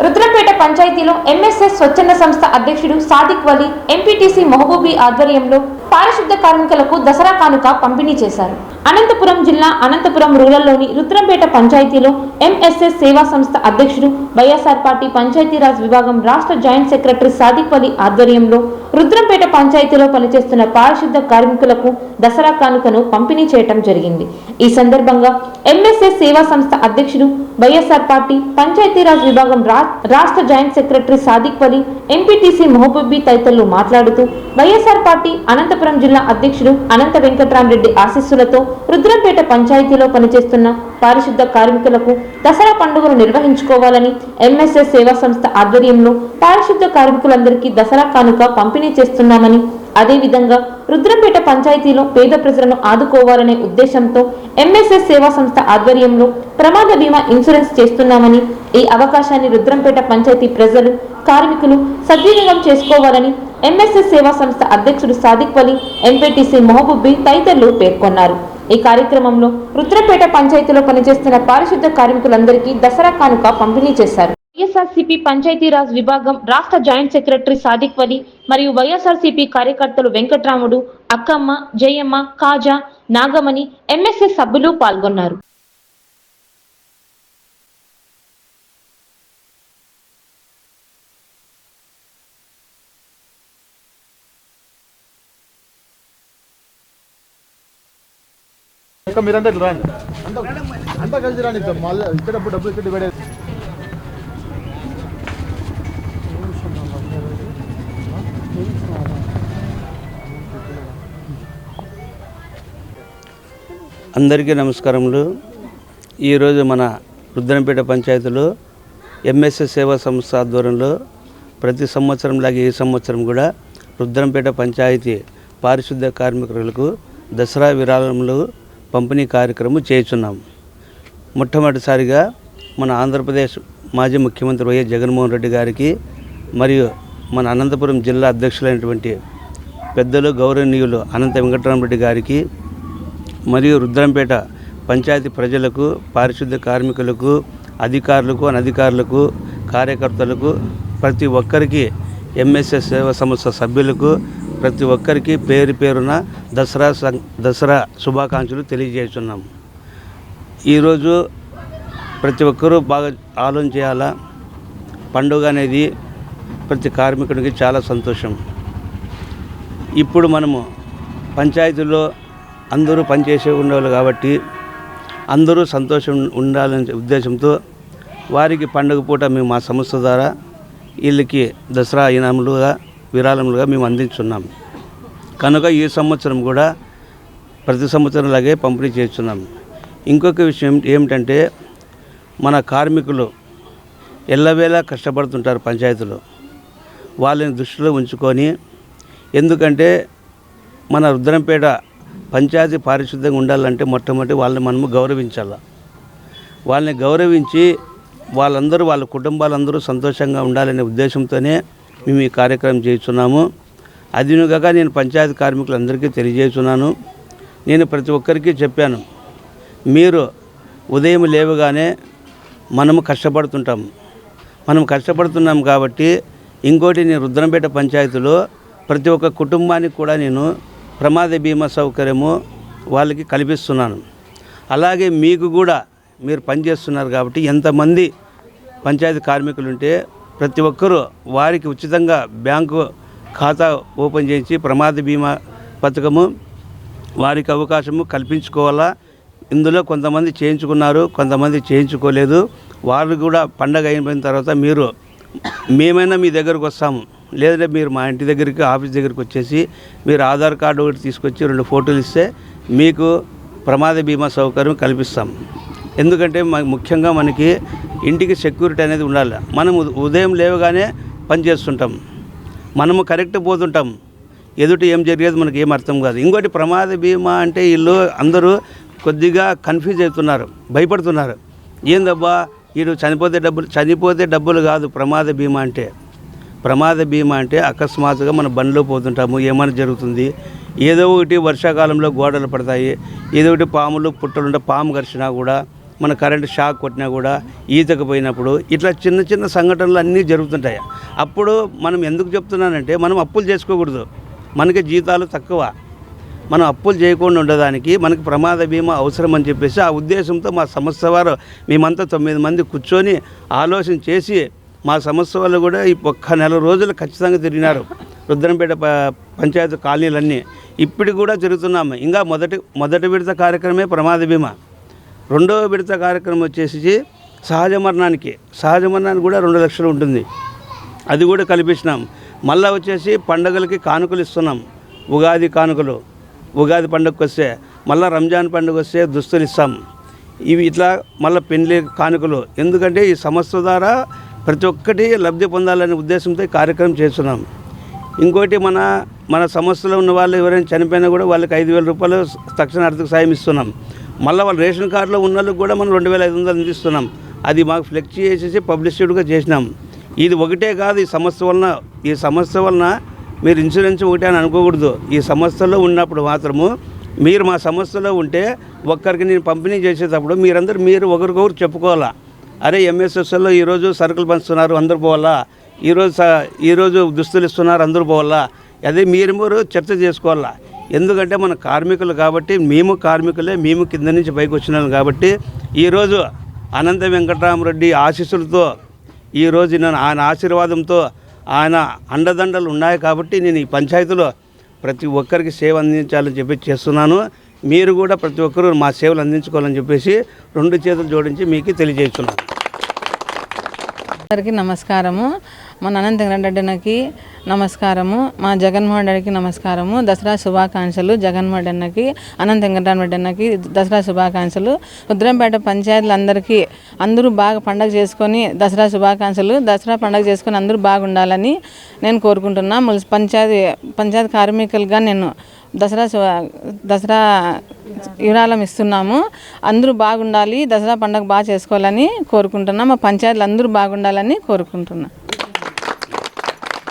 రుద్రంపేట పంచాయతీలో ఎంఎస్ఎస్ స్వచ్ఛంద సంస్థ అధ్యక్షుడు సాదిక్ వలీ ఎంపీటీసీ మహబూబీ ఆధ్వర్యంలో పారిశుద్ధ కార్మికులకు దసరా కానుక పంపిణీ చేశారు. అనంతపురం జిల్లా అనంతపురం రూరల్లోని రుద్రంపేట పంచాయతీలో ఎంఎస్ఎస్ సేవా సంస్థ అధ్యక్షుడు వైఎస్ఆర్ పార్టీ పంచాయతీరాజ్ విభాగం రాష్ట్ర జాయింట్ సెక్రటరీ సాదిక్ ఆధ్వర్యంలో రుద్రంపేట పంచాయతీలో పనిచేస్తున్న పారిశుద్ధ కార్మికులకు దసరా కానుకను పంపిణీ చేయటం జరిగింది. ఈ సందర్భంగా ఎంఎస్ఎస్ సేవా సంస్థ అధ్యక్షుడు వైఎస్ఆర్ పార్టీ పంచాయతీరాజ్ విభాగం రా- రాష్ట్ర joint secretary Sadiq MPTC Mahaboobi తదితరులు మాట్లాడుతూ వైఎస్ఆర్ పార్టీ అనంతపురం జిల్లా అధ్యక్షుడు అనంత వెంకట్రామరెడ్డి ఆశీస్సులతో రుద్రంపేట పంచాయతీలో పనిచేస్తున్న పారిశుద్ధ కార్మికులకు దసరా పండుగను నిర్వహించుకోవాలని ఎంఎస్ఎస్ సేవా సంస్థ ఆధ్వర్యంలో పారిశుద్ధ కార్మికులందరికీ దసరా కానుక పంపిణీ చేస్తున్నామని అదేవిధంగా రుద్రంపేట పంచాయతీలో పేద ప్రజలను ఆదుకోవాలనే ఉద్దేశంతో ఎంఎస్ఎస్ సేవా సంస్థ ఆధ్వర్యంలో ప్రమాద బీమా ఇన్సూరెన్స్ చేస్తున్నామని ఈ అవకాశాన్ని రుద్రంపేట పంచాయతీ ప్రజలు కార్మికులు సద్వినియోగం చేసుకోవాలని ఎంఎస్ఎస్ సేవా సంస్థ అధ్యక్షుడు సాదిక్ వలి ఎంపీటీసీ మహబూబీ తదితరులు పేర్కొన్నారు. ఈ కార్యక్రమంలో రుద్రపేట పంచాయతీలో పనిచేస్తున్న పారిశుద్ధ కార్మికులందరికీ దసరా కానుక పంపిణీ చేశారు. వైఎస్ఆర్సీపీ పంచాయతీరాజ్ విభాగం రాష్ట్ర జాయింట్ సెక్రటరీ సాదిక్ వలి మరియు వైఎస్ఆర్సీపీ కార్యకర్తలు వెంకట్రాముడు అక్కమ్మ జయమ్మ కాజా నాగమణి ఎంఎస్ఎస్ సభ్యులు పాల్గొన్నారు. ఇంకా మీరంతా ఇట్లా అంతా కలిసి రాండి మళ్ళీ ఇక్కడ డబ్బులు ఇక్కడ డివైడ్ అందరికీ నమస్కారములు. ఈరోజు మన రుద్రంపేట పంచాయతీలో ఎంఎస్ఎస్ సేవా సంస్థ ఆధ్వర్యంలో ప్రతి సంవత్సరం లాగే ఈ సంవత్సరం కూడా రుద్రంపేట పంచాయతీ పారిశుద్ధ్య కార్మికులకు దసరా విరాళములు పంపిణీ కార్యక్రమం చేస్తున్నాం. మొట్టమొదటిసారిగా మన ఆంధ్రప్రదేశ్ మాజీ ముఖ్యమంత్రి వైఎస్ జగన్మోహన్ రెడ్డి గారికి మరియు మన అనంతపురం జిల్లా అధ్యక్షులైనటువంటి పెద్దలు గౌరవనీయులు అనంత వెంకటరామరెడ్డి గారికి మరియు రుద్రంపేట పంచాయతీ ప్రజలకు పారిశుద్ధ్య కార్మికులకు అధికారులకు అనధికారులకు కార్యకర్తలకు ప్రతి ఒక్కరికి ఎంఎస్ఎస్ సేవా సంస్థ సభ్యులకు ప్రతి ఒక్కరికి పేరు పేరున దసరా సం- దసరా శుభాకాంక్షలు తెలియజేస్తున్నాం. ఈరోజు ప్రతి ఒక్కరూ బాగా ఆలోచన చేయాలా? పండుగ అనేది ప్రతి కార్మికుడికి చాలా సంతోషం. ఇప్పుడు మనము పంచాయతీలో అందరూ పనిచేసే ఉండేవాళ్ళు కాబట్టి అందరూ సంతోషం ఉండాలనే ఉద్దేశంతో వారికి పండుగ పూట మేము మా సంస్థ ద్వారా వీళ్ళకి దసరా ఇనాములుగా విరాళములుగా మేము అందించున్నాం. కనుక ఈ సంవత్సరం కూడా ప్రతి సంవత్సరం లాగే పంపిణీ చేస్తున్నాము ఇంకొక విషయం ఏమిటంటే మన కార్మికులు ఎల్లవేళ కష్టపడుతుంటారు పంచాయతీలో. వాళ్ళని దృష్టిలో ఉంచుకొని ఎందుకంటే మన రుద్రంపేట పంచాయతీ పారిశుద్ధ్యంగా ఉండాలంటే మొట్టమొదటి వాళ్ళని మనము గౌరవించాలి. వాళ్ళని గౌరవించి వాళ్ళందరూ వాళ్ళ కుటుంబాలందరూ సంతోషంగా ఉండాలనే ఉద్దేశంతోనే మేము ఈ కార్యక్రమం చేస్తున్నాము. అదినుగాక నేను పంచాయతీ కార్మికులందరికీ తెలియజేస్తున్నాను. నేను ప్రతి ఒక్కరికి చెప్పాను మీరు ఉదయం లేవగానే మనము కష్టపడుతుంటాం. మనం కష్టపడుతున్నాం కాబట్టి ఇంకోటి నేను రుద్రంపేట పంచాయతీలో ప్రతి ఒక్క కుటుంబానికి కూడా నేను ప్రమాద బీమా సౌకర్యము వాళ్ళకి కల్పిస్తున్నాను. అలాగే మీకు కూడా మీరు పనిచేస్తున్నారు కాబట్టి ఎంతమంది పంచాయతీ కార్మికులు ఉంటే ప్రతి ఒక్కరూ వారికి ఉచితంగా బ్యాంకు ఖాతా ఓపెన్ చేసి ప్రమాద బీమా పథకము వారికి అవకాశము కల్పించుకోవాలా? ఇందులో కొంతమంది చేయించుకున్నారు కొంతమంది చేయించుకోలేదు. వాళ్ళు కూడా పండగ అయిపోయిన తర్వాత మీరు మేమైనా మీ దగ్గరకు వస్తాము. లేదంటే మీరు మా ఇంటి దగ్గరికి ఆఫీస్ దగ్గరికి వచ్చేసి మీరు ఆధార్ కార్డు ఒకటి తీసుకొచ్చి రెండు ఫోటోలు ఇస్తే మీకు ప్రమాద బీమా సౌకర్యం కల్పిస్తాం. ఎందుకంటే ముఖ్యంగా మనకి ఇంటికి సెక్యూరిటీ అనేది ఉండాలి. మనం ఉదయం లేవగానే పని చేస్తుంటాం. మనము కరెక్ట్ పోతుంటాం. ఎదుటి ఏం జరిగేది మనకి ఏం అర్థం కాదు. ఇంకోటి ప్రమాద బీమా అంటే వీళ్ళు అందరూ కొద్దిగా కన్ఫ్యూజ్ అవుతున్నారు భయపడుతున్నారు. ఏందబ్బా వీడు చనిపోతే డబ్బులు చనిపోతే డబ్బులు కాదు ప్రమాద బీమా అంటే. ప్రమాద బీమా అంటే అకస్మాత్తుగా మన బండిలో పోతుంటాము ఏమైనా జరుగుతుంది. ఏదో ఒకటి వర్షాకాలంలో గోడలు పడతాయి ఏదో ఒకటి పాములు పుట్టలుంటే పాము కరిచినా కూడా మన కరెంటు షాక్ కొట్టినా కూడా ఈతకు పోయినప్పుడు ఇట్లా చిన్న చిన్న సంఘటనలు అన్నీ జరుగుతుంటాయి. అప్పుడు మనం ఎందుకు చెప్తున్నానంటే మనం అప్పులు చేసుకోకూడదు. మనకి జీతాలు తక్కువ. మనం అప్పులు చేయకుండా ఉండడానికి మనకి ప్రమాద బీమా అవసరం అని చెప్పేసి ఆ ఉద్దేశంతో మా సంస్థ వారు మేమంతా తొమ్మిది మంది కూర్చొని ఆలోచన చేసి మా సమస్య వాళ్ళు కూడా ఈ ఒక్క నెల రోజులు ఖచ్చితంగా తిరిగినారు. రుద్రంపేట ప పంచాయతీ కాలనీలన్నీ. ఇప్పటికి కూడా తిరుగుతున్నాము ఇంకా మొదటి మొదటి విడత కార్యక్రమే ప్రమాద బీమా. రెండవ విడత కార్యక్రమం వచ్చేసి సహజ మరణానికి. సహజ మరణానికి కూడా రెండు లక్షలు ఉంటుంది. అది కూడా కల్పించినాం. మళ్ళీ వచ్చేసి పండుగలకి కానుకలు ఇస్తున్నాం. ఉగాది కానుకలు. ఉగాది పండుగకు వస్తే మళ్ళీ రంజాన్ పండుగ వస్తే దుస్తులు ఇస్తాం. ఇవి ఇట్లా మళ్ళీ పెళ్ళి కానుకలు. ఎందుకంటే ఈ సంస్థ ద్వారా ప్రతి ఒక్కటి లబ్ధి పొందాలనే ఉద్దేశంతో ఈ కార్యక్రమం చేస్తున్నాం. ఇంకోటి మన మన సంస్థలో ఉన్న వాళ్ళు ఎవరైనా చనిపోయినా కూడా వాళ్ళకి ఐదు వేల రూపాయలు తక్షణ ఆర్థిక సాయం ఇస్తున్నాం. మళ్ళీ వాళ్ళ రేషన్ కార్డులో ఉన్న వాళ్ళకి కూడా మనం రెండు వేల ఐదు వందలు అందిస్తున్నాం. అది మాకు ఫ్లెక్సీ చేసేసి పబ్లిసిటీగా చేసినాం. ఇది ఒకటే కాదు ఈ సంస్థ వలన ఈ సంస్థ వలన మీరు ఇన్సూరెన్స్ ఒకటే అని అనుకోకూడదు. ఈ సంస్థలో ఉన్నప్పుడు మాత్రము మీరు మా సమస్యలో ఉంటే ఒక్కరికి నేను పంపిణీ చేసేటప్పుడు మీరందరూ మీరు ఒకరికొకరు చెప్పుకోవాలా. అరే ఎంఎస్ఎస్ఎల్లో ఈరోజు సరుకులు పంచుతున్నారు అందరూ పోవాలా? ఈరోజు స- ఈరోజు దుస్తులు ఇస్తున్నారు అందరూ పోవాలా? అదే మీరు మీరు చర్చ చేసుకోవాలా? ఎందుకంటే మన కార్మికులు కాబట్టి మేము కార్మికులే మేము కింద నుంచి పైకి వచ్చినాం కాబట్టి ఈరోజు అనంత వెంకటరామరెడ్డి ఆశీస్సులతో ఈరోజు నేను ఆయన ఆశీర్వాదంతో ఆయన అండదండలు ఉన్నాయి కాబట్టి నేను ఈ పంచాయతీలో ప్రతి ఒక్కరికి సేవ అందించాలని చెప్పి చేస్తున్నాను. మీరు కూడా ప్రతి ఒక్కరూ మా సేవలు అందించుకోవాలని చెప్పేసి రెండు చేతులు జోడించి మీకు తెలియజేస్తున్నాను. అందరికీ నమస్కారము. మా అనంత వెంకటరెడ్డికి నమస్కారము. మా జగన్మోహన్ రెడ్డికి నమస్కారము. దసరా శుభాకాంక్షలు జగన్మోహన్ రెడ్డికి అనంత దసరా శుభాకాంక్షలు. రుద్రంపేట పంచాయతీలందరికీ అందరూ బాగా పండగ చేసుకొని దసరా శుభాకాంక్షలు దసరా పండగ చేసుకొని అందరూ బాగుండాలని నేను కోరుకుంటున్నా. మున్సి పంచాయతీ పంచాయతీ కార్మికులుగా నేను దసరా దసరా విరాళం ఇస్తున్నాము. అందరూ బాగుండాలి. దసరా పండుగ బాగా చేసుకోవాలని కోరుకుంటున్నాం. మా పంచాయతీలు అందరూ బాగుండాలని కోరుకుంటున్నాం.